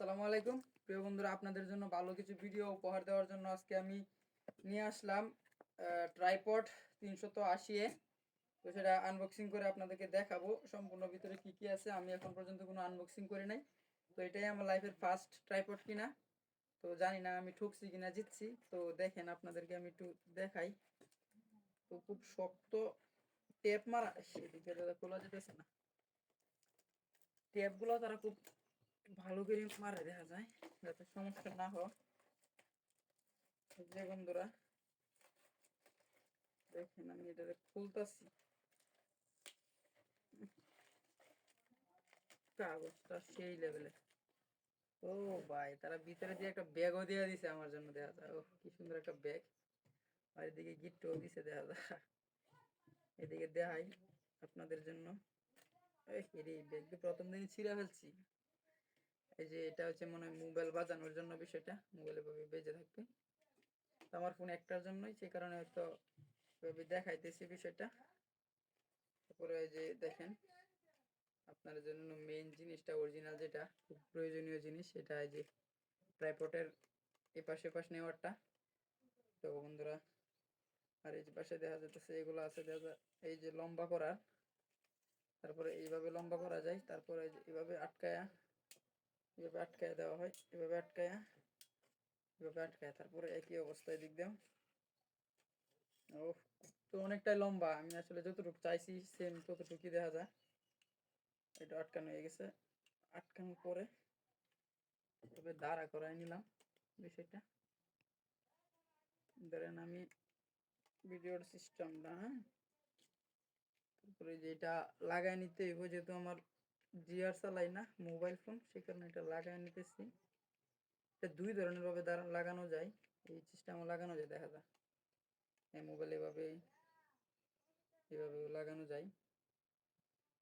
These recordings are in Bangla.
আসসালামু আলাইকুম। প্রিয় বন্ধুরা, আপনাদের জন্য ভালো কিছু ভিডিও উপহার দেওয়ার জন্য আজকে আমি নিয়ে আসলাম ট্রাইপড তিনশত আশি এ। তো সেটা আনবক্সিং করে আপনাদেরকে দেখাবো, সম্পূর্ণ ভিতরে কি কি আছে, আমি এখন পর্যন্ত কোনো আনবক্সিং করি নাই। তো এটাই আমার লাইফের ফার্স্ট ট্রাইপড কিনা। তো জানি না আমি ঠুকছি কিনা, জিতছি। তো দেখেন আপনাদেরকে আমি একটু দেখাই। তো খুব শক্ত টেপ মারা সেদিকে খোলা যেতেছে না। টেপগুলো তারা খুব ভালো করে মারে, দেখা যায়, যাতে সমস্যা না এই যে বন্ধুরা, দেখেন আমি এটাতে খুলতাছি। কাগজটা সেই লেভেলে ও ভাই, তারা ভিতরে দিয়ে একটা ব্যাগও দিয়ে দিছে আমার জন্য, দেখা যায়। ও কি সুন্দর একটা ব্যাগ আর এদিকে গিফটও দিছে, দেখা যায়। এদিকে দেখাই আপনাদের জন্য। এই ব্যাগ প্রথম দিন ছিঁড়া ফেলছি। এই যে এটা হচ্ছে মনে হয় মোবাইল বাজানোর জন্য বিষয়টা, মোবাইলে ভাবে বেজে থাকবে। তো আমার ফোন একটার জন্যই, সেই কারণে হয়তো ভাবে দেখাইতেছি বিষয়টা। তারপরে এই যে দেখেন, আপনার জন্য মেইন জিনিসটা অরিজিনাল যেটা, খুব প্রয়োজনীয় জিনিস, সেটা এই যে ট্রাইপটের এ পাশে নেওয়ারটা। তো বন্ধুরা, আর এই যে পাশে দেখা যাচ্ছে এগুলো আছে দেখা এই যে লম্বা করার। তারপরে এইভাবে লম্বা করা যায়, তারপরে এইভাবে আটকায়া এভাবে আটকায় দেওয়া হয় এভাবে আটকায়া এভাবে আটকায় তারপরে একই অবস্থায় দিক দাও। ও তো অনেকটাই লম্বা, আমি আসলে যতটুকু চাইছি সেম ততটুকুই দেখা যায়। এটা আটকানো হয়ে গেছে। আটকানোর পরে তবে দাঁড়া করাই নিলাম বিষয়টা। ধরেন আমি ভিডিওর সিস্টেমটা হ্যাঁ? তারপরে যেটা লাগাই নিতে হইব, যেহেতু আমার জিআর চালাই না, মোবাইল ফোন সেই কারণে এটা লাগাই নিতেছি। এটা দুই ধরনের ভাবে লাগানো যায়। এই সিস্টেমও লাগানো যায়, দেখা যায় এই মোবাইল এভাবে এভাবে লাগানো যায়।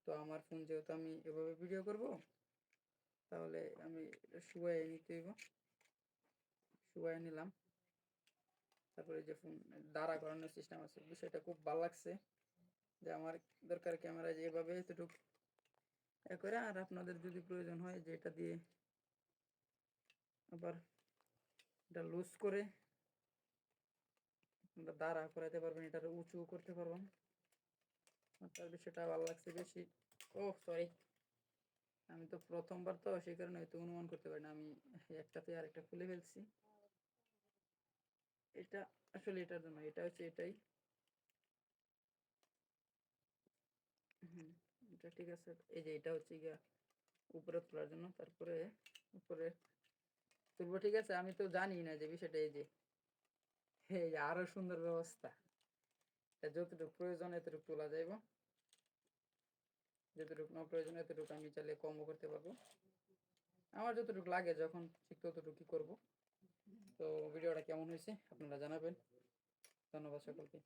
তো আমার ফোন যেহেতু আমি এভাবে ভিডিও করব, তাহলে আমি শুয়ে নিতে হইব। শুয়ে নিলাম। তারপরে যে ফোন দাঁড়া করানোর সিস্টেম আছে, বিষয়টা খুব ভালো লাগছে। যে আমার দরকার ক্যামেরা যে এভাবে এতটুকু করে আর আপনাদের যদি প্রয়োজন হয় যে এটা দিয়ে আবার এটা লুজ করে আপনারা দাঁড়া করাইতে পারবেন এটা উঁচু করতে পারবেন। তার বিষয়টা ভালো লাগছে বেশি। ও সরি আমি তো প্রথমবার তো, সেই কারণে হয়তো অনুমান করতে পারি না। আমি একটাতে আরেকটা খুলে ফেলছি। এটা, আসলে এটার জন্য, এটা হচ্ছে এটাই। এটা ঠিক আছে? এই যে এটা হচ্ছে গিয়া উপরে তোলার জন্য, তারপরে উপরে তুলবো, ঠিক আছে? আমি তো জানি না যে বিষয়টা এই যে, এই আরও সুন্দর ব্যবস্থা। এটা যতটুকু প্রয়োজন এতটুকু তোলা যাইব। যতটুকু না প্রয়োজন এতটুকু আমি চাইলে কমও করতে পারব। আমার যতটুকু লাগে যখন ঠিক ততটুকু করব। তো ভিডিওটা কেমন হয়েছে আপনারা জানাবেন। ধন্যবাদ সকলকে।